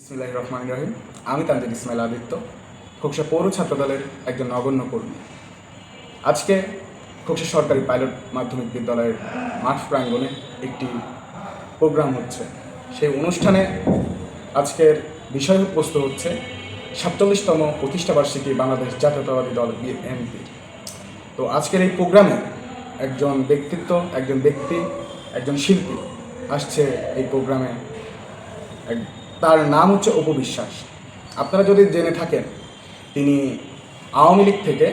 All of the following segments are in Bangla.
ইসমিল্লাহ রহমান রহিম। আমি তানজিদ ইসমাইল আদিত্য, খোকসা পৌর ছাত্র দলের একজন নগণ্য কর্মী। আজকে খোকসা সরকারি পাইলট মাধ্যমিক বিদ্যালয়ের মাঠ প্রাঙ্গণে একটি প্রোগ্রাম হচ্ছে। সেই অনুষ্ঠানে আজকের বিষয়বস্তু হচ্ছে সাতচল্লিশতম প্রতিষ্ঠাবার্ষিকী বাংলাদেশ জাতীয়তাবাদী দল বিএনপি। তো আজকের এই প্রোগ্রামে একজন ব্যক্তিত্ব, একজন ব্যক্তি, একজন শিল্পী আসছে এই প্রোগ্রামে তার নাম হচ্ছে অপবিশ্বাস আপনারা যদি জেনে থাকেন, তিনি আওয়ামী লীগ থেকে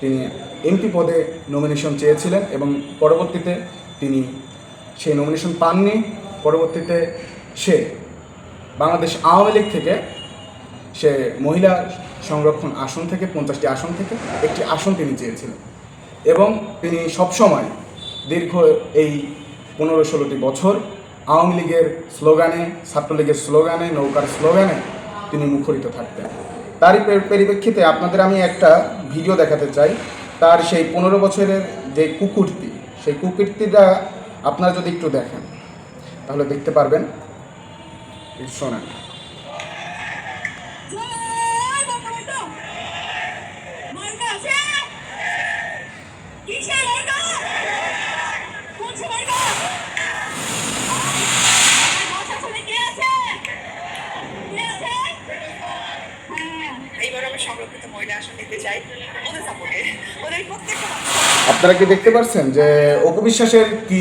তিনি এমপি পদে নমিনেশন চেয়েছিলেন এবং পরবর্তীতে তিনি সেই নমিনেশন পাননি। পরবর্তীতে সে বাংলাদেশ আওয়ামী লীগ থেকে সে মহিলা সংরক্ষণ আসন থেকে, পঞ্চাশটি আসন থেকে একটি আসন তিনি চেয়েছিলেন। এবং তিনি সবসময় দীর্ঘ এই পনেরো ষোলোটি বছর আওয়ামী লীগের স্লোগানে, ছাত্রলীগের স্লোগানে, নৌকার স্লোগানে তিনি মুখরিত থাকতেন। তারই পরিপ্রেক্ষিতে আপনাদের আমি একটা ভিডিও দেখাতে চাই। তার সেই পনেরো বছরের যে কুকুরটি সেই কুকুরটিটা আপনারা যদি একটু দেখেন, তাহলে দেখতে পারবেন। শোনেন জয় বঙ্গবন্ধু মার্কা আছে কিসের মার্কা কোনছে মার্কা প্রশাসনে কে আছে কে আছে হ্যাঁ এইবার আমি সংরক্ষিত মহিলা আসন নিতে চাই ওদের সাপোর্টে ওদের প্রত্যেকটা আপনারা কি দেখতে পাচ্ছেন যে অপবিশ্বাসের কি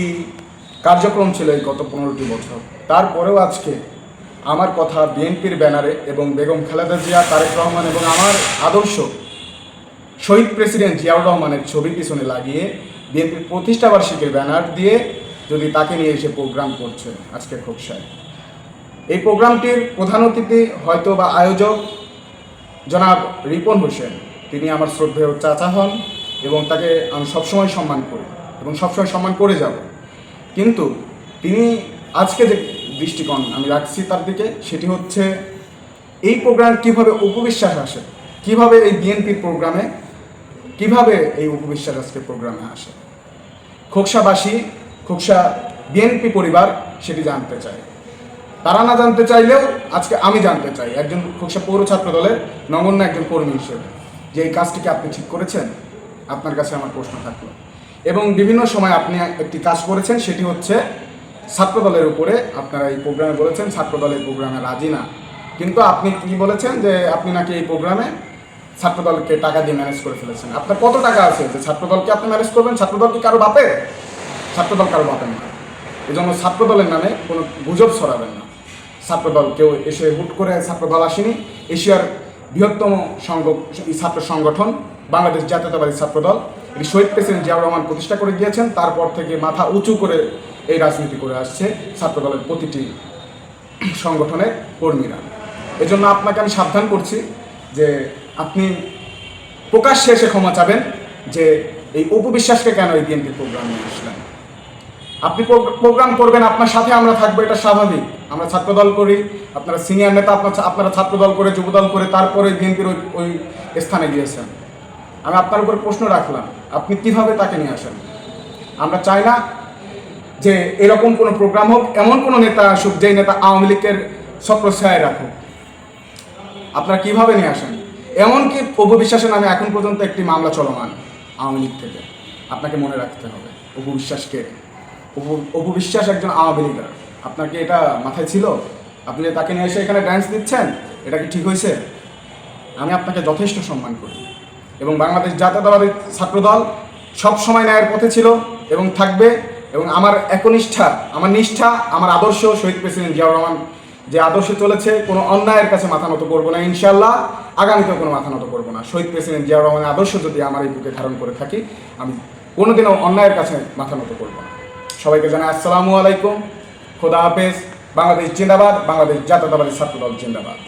কার্যক্রম ছিল এই গত পনেরোটি বছর? তারপরেও আজকে আমার কথা বিএনপির ব্যানারে এবং বেগম খালেদা জিয়া, তারেক রহমান এবং আমার আদর্শ শহীদ প্রেসিডেন্ট জিয়াউর রহমানের ছবি পিছনে লাগিয়ে বিএনপির প্রতিষ্ঠাবার্ষিকীর ব্যানার দিয়ে যদি তাকে নিয়ে এসে প্রোগ্রাম করছে আজকের খোকসায়। এই প্রোগ্রামটির প্রধান অতিথি হয়তো বা আয়োজক জনাব রিপন হোসেন। তিনি আমার শ্রদ্ধেয় চাচা হন। এবং তাকে আমি সবসময় সম্মান করি এবং সবসময় সম্মান করে যাব। কিন্তু তিনি আজকে যে দৃষ্টিকোণ আমি রাখছি তার দিকে, সেটি হচ্ছে এই প্রোগ্রাম কীভাবে উপবিশ্বাস আসে, কীভাবে এই বিএনপির প্রোগ্রামে কীভাবে এই উপবিশ্বাস আজকে প্রোগ্রামে আসে। খোকসাবাসী, খোকসা বিএনপি পরিবার সেটি জানতে চায়। তারা না জানতে চাইলেও আজকে আমি জানতে চাই। একজন খোকসা পৌর ছাত্র দলের নগণ্য একজন কর্মী হিসেবে, যে এই কাজটিকে আপনি ঠিক করেছেন? আপনার কাছে আমার প্রশ্ন থাকল। এবং বিভিন্ন সময় আপনি একটি কাজ করেছেন, সেটি হচ্ছে ছাত্র দলের উপরে আপনারা এই প্রোগ্রামে বলেছেন ছাত্র দলের প্রোগ্রামে রাজি না। কিন্তু আপনি কি বলেছেন যে আপনি নাকি এই প্রোগ্রামে ছাত্রদলকে টাকা দিয়ে ম্যানেজ করে ফেলেছেন? আপনার কত টাকা আছে যে ছাত্রদলকে আপনি ম্যানেজ করবেন? ছাত্রদল কি কারও বাপের? ছাত্রদল কারও বাপের না। এই জন্য ছাত্রদলের নামে কোনো গুজব ছড়াবেন না। ছাত্রদল কেউ এসে হুট করে ছাত্রদল আসেনি। এশিয়ার বৃহত্তম সংঘ ছাত্র সংগঠন, বাংলাদেশ জাতীয়তাবাদী ছাত্রদল। এটি শহীদ প্রেসিডেন্ট জিয়াউর রহমান প্রতিষ্ঠা করে গিয়েছেন, তারপর থেকে মাথা উঁচু করে এই রাজনীতি করে আসছে ছাত্রদলের প্রতিটি সংগঠনের কর্মীরা। এজন্য আপনাকে আমি সাবধান করছি যে আপনি প্রকাশ্যে এসে ক্ষমা চাবেন যে এই উপবিশ্বাসকে কেন এই বিএনপি প্রোগ্রাম নিয়ে আসলেন। আপনি প্রোগ্রাম করবেন, আপনার সাথে আমরা থাকব, এটা স্বাভাবিক। আমরা ছাত্রদল করি, আপনারা সিনিয়র নেতা, আপনার আপনারা ছাত্রদল করে, যুবদল করে, তারপরে বিএনপির ওই ওই স্থানে গিয়েছেন। আমি আপনার উপর প্রশ্ন রাখলাম, আপনি কীভাবে তাকে নিয়ে আসেন? আমরা চাই না যে এরকম কোনো প্রোগ্রাম হোক, এমন কোনো নেতা আসুক, যেই নেতা আওয়ামী লীগের ছত্রছায়ায় রাখুক। আপনারা কীভাবে নিয়ে আসেন? এমনকি অপবিশ্বাসের নামে এখন পর্যন্ত একটি মামলা চলমান আওয়ামী লীগ থেকে। আপনাকে মনে রাখতে হবে অপবিশ্বাসকে অপু- অপবিশ্বাস একজন আওয়ামী লীগার। আপনার কি এটা মাথায় ছিল? আপনি তাকে নিয়ে এসে এখানে ডান্স দিচ্ছেন, এটা কি ঠিক হয়েছে? আমি আপনাকে যথেষ্ট সম্মান করি। এবং বাংলাদেশ জাতীয়তাবাদী ছাত্রদল সব সময় ন্যায়ের পথে ছিল এবং থাকবে। এবং আমার একনিষ্ঠা, আমার নিষ্ঠা, আমার আদর্শ শহীদ প্রেসিডেন্ট জিয়াউর রহমান যে আদর্শে চলেছে, কোনো অন্যায়ের কাছে মাথা নত করব না ইনশাল্লাহ আগামীতেও কোনো মাথা নত করব না। শহীদ প্রেসিডেন্ট জিয়াউর রহমানের আদর্শ যদি আমার এই বুকে ধারণ করে থাকি, আমি কোনোদিনও অন্যায়ের কাছে মাথা নত করব না। সবাইকে জানাই আসসালামু আলাইকুম। খোদা হাফেজ বাংলাদেশ জিন্দাবাদ বাংলাদেশ জাতীয়তাবাদী ছাত্রদল জিন্দাবাদ।